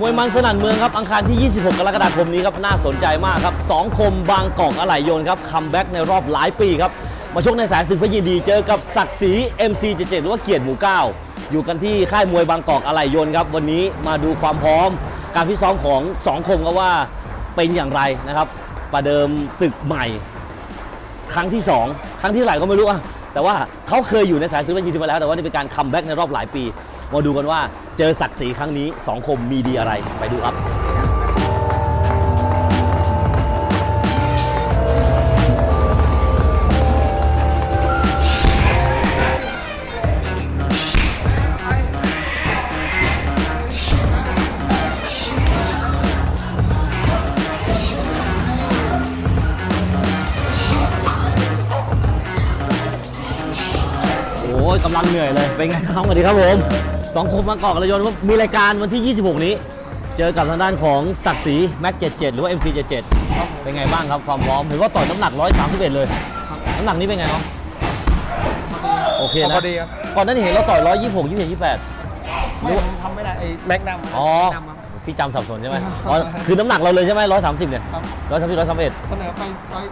มวยมันสนั่นเมืองครับ อังคารที่ 26 กรกฎาคมนี้ครับ น่าสนใจมากครับสองคมบางกอกอะไหล่ยนครับ คัมแบ็กในรอบหลายปีครับ มาชกในสายศึกพระยินดีเจอกับศักดิ์ศรี MC77 หรือว่าเกียรติหมู่เก้าอยู่กันที่ค่ายมวยบางกอกอะไหล่ยนครับ วันนี้มาดูความพร้อม การฟิซ้อมของสองคมครับว่าเป็นอย่างไรนะครับ ประเดิมศึกใหม่ ครั้งที่ 2 ครั้งที่เท่าไหร่ก็ไม่รู้อะแต่ว่าเขาเคยอยู่ในสายซื้อบัญชีมาแล้ว แต่ว่านี่เป็นการคัมแบ็กในรอบหลายปี มาดูกันว่าเจอศักดิ์ศรีครั้งนี้2คมมีดีอะไรไปดูครับ โอ้ยกำลังเหนื่อยเลย เป็นไงครับสวัสดีครับผม สองคมบางกอกระยนต์มีรายการวันที่ 26 นี้ เจอกับทางด้านของศักดิ์ศรีแม็ก77 หรือว่า MC77 เป็นไงบ้างครับความพร้อมเห็นว่าต่อยน้ำหนัก 131 เลยน้ำหนักนี้เป็นไงน้องโอเคนะพอดีครับก่อนหนั้นเห็นเราต่อย126 27 28 ไม่ผมทำไม่ได้ไอ้แม็กนัมอ๋อ แม็กนัมครับ พี่จำสับสนใช่ไหมอ๋อคือน้ำหนักเราเลยใช่ไหม130เนี่ยครับ130 131เสนอไปร้อย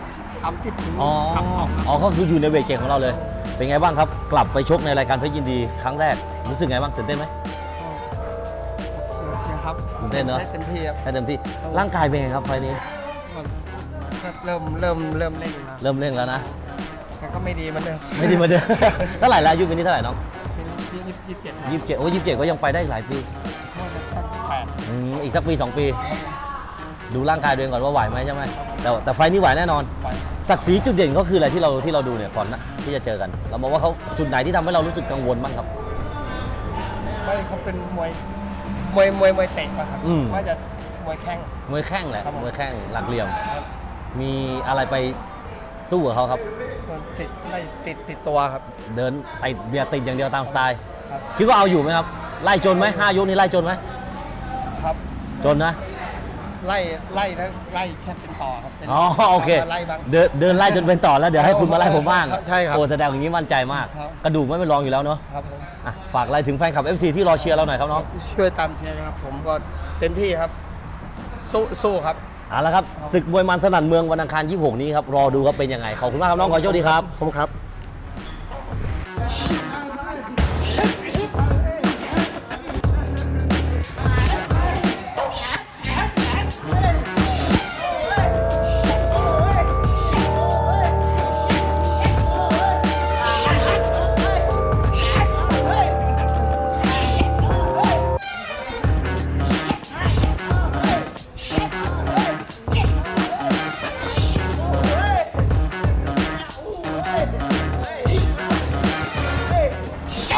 สามสิบถึงอ๋อสามสองอ๋อก็คืออยู่ในเวทเก่งของเราเลย เป็นไงบ้างครับ กลับไปชกในรายการเพชรยินดีครั้งแรกรู้สึกไงบ้างตื่นเต้นไหม โอเคครับตื่นเต้นเนอะ ได้เต็มที่ครับให้เต็มที่ร่างกายเป็นไงครับไฟล์นี้ก็เริ่มเริ่มเริ่มเล่นแล้วเริ่มเร่งแล้วนะแต่ก็ไม่ดีเหมันเดิมไม่ดีมาเดิม เท่าไหร่แล้วอายุปีนี้เท่าไหร่น้องยี่สิบยี่สิบเจ็ดยี่สิบเจ็ดโอ้ยี่สิบเจ็ดก็ยังไปได้อีกหลายปี อืมอีกสักปีสองปี ดูร่างกายตัวเองก่อนว่าไหวไหมใช่ไหมแต่แต่ไฟล์นี้ไหวแน่นอนไปศักดิ์ศรีจุดเด่นก็คืออะไรที่เราที่เราดูเนี่ยก่อนนะที่จะเจอกัน เรามองว่าเขาจุดไหนที่ทำให้เรารู้สึกกังวลบ้างครับ ไม่เขาเป็นมวยมวยมวยมวยเตะป่ะครับอืม ว่าจะมวยแข้ง มวยแข้งแหละครับผม มวยแข้งหลักเหลี่ยมมีอะไรไปสู้กับเขาครับ มันติดไล่ติดติดตัวครับเดินติดเบียร์ติดอย่างเดียวตามสไตล์ ครับ คิดว่าเอาอยู่ไหมครับ ไล่จนไหมห้ายกนี้ไล่จนไหมครับ จนนะ ไล่ไล่ทั้งไล่แค่เป็นต่อครับเป็นอ๋อโอเค ไล่บ้าง เดินเดินไล่จนเป็นต่อแล้วเดี๋ยวให้คุณมาไล่ผมบ้างใช่ครับโอ้แสดงอย่างนี้มั่นใจมาก ครับ กระดูกไม่เป็นรองอยู่แล้วเนาะครับผมอะฝากอะไรถึงแฟนคลับ FC ที่รอเชียร์เราหน่อยครับน้องช่วยตามเชียร์นะครับ ผมก็เต็มที่ครับ สู้สู้ครับ เอาละครับศึกมวยมันสนั่นเมืองวันอังคาร 26 นี้ครับรอดูว่าเป็นยังไงขอบคุณมากครับน้องขอให้โชคดีครับ ผมครับ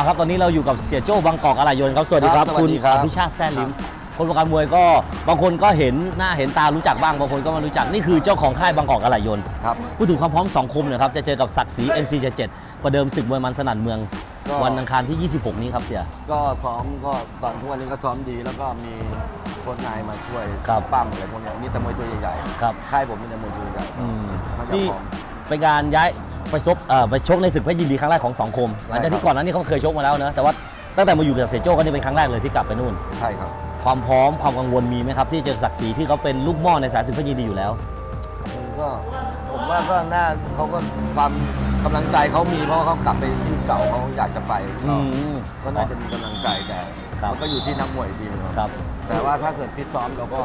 เอาครับตอนนี้เราอยู่กับเสียโจ้บางกอกอะไหล่ยนต์ครับสวัสดีครับครับสวัคุณสดีครับ อภิชาติแซ่ลิมคนวงการมวยก็บางคนก็เห็นหน้าเห็นตารู้จักบ้างบางคนก็ไม่รู้จักนี่คือเจ้าของค่ายบางกอกอะไหล่ยนต์ครับ พูดถึงความพร้อมสองคมหนะครับจะเจอกับศักดิ์ศรี MC77 ประเดิมศึกมวยมันสนั่นเมือง ก็ วันอังคารที่ 26 นี้ครับเสีย ก็ซ้อมก็ตอนทุกวันนี้ก็ซ้อมดี แล้วก็มีโค้ชนายมาช่วยครับ ปั้มอะไรพวกเนี้ยมีแต่มวยตัวใหญ่ครับๆค่ายผมมีแต่มวยตัวใหญ่อืมมันจะนี่พร้อมเป็นการย้าย ไปซบเอ่อไปชกในศึกเพชรยินดีครั้งแรกของสองคมหลังจากใช่ครับที่ก่อนหนั้นนี่เขาเคยชกมาแล้วนะแต่ว่าตั้งแต่มาอยู่กับเสียโจ้ก็นี่เป็นครั้งแรกเลยที่กลับไปนู่น ใช่ครับ ความพร้อมความกังวลมีไหมครับ ที่เจอศักดิ์ศรีที่เขาเป็นลูกหม้อในสายศึกเพชรยินดีอยู่แล้วมันก็ผมว่าก็น่าเขาก็ความกำลังใจเขามีเพราะว่าเขากลับไปที่เก่าเขาอยากจะไปอืก็มก็น่าจะมีกำลังใจแต่ครับ มันก็อยู่ที่นักมวยอีกทีนึงคครัรับ แต่ว่าถ้าเกิดฟิตซ้อมเราก็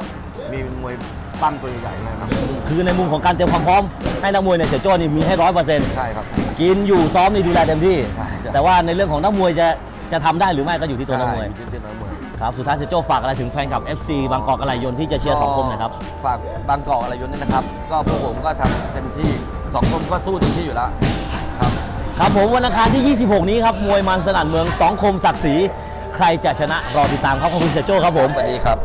มีมวยปั้มตัวใหญ่ๆนะครับ คือในมุมของการเตรียมความพร้อมให้นักมวยเนี่ยเสียโจ้นี่มีให้ร้อยเปอร์เซ็นต์ใช่ครับ กินอยู่ซ้อมนี่ดูแลเต็มที่ ใช่ใช่ แต่ว่าในเรื่องของนักมวยจะจะทำได้หรือไม่ก็อยู่ที่ตัวนักมวย ใช่อยู่ที่นักมวย ครับ สุดท้ายเสียโจ้ฝากอะไรถึงแฟนคลับ FC บางกอกอะไหล่ยนต์ที่จะเชียร์สองคมหนะครับ ฝากบางกอกอะไรยนต์ด้วยนะครับ ก็พวกผมก็ทำเต็มที่สองคนก็สู้เต็มที่อยู่แล้วครับ ครับผมวันอังคารที่ 26 นี้ครับ มวยมันสนั่นเมือง2คมศักดิ์ศรี ใครจะชนะรอติดตามครับขอบคุณเสียโจ้ครับผม สวัสดีครับ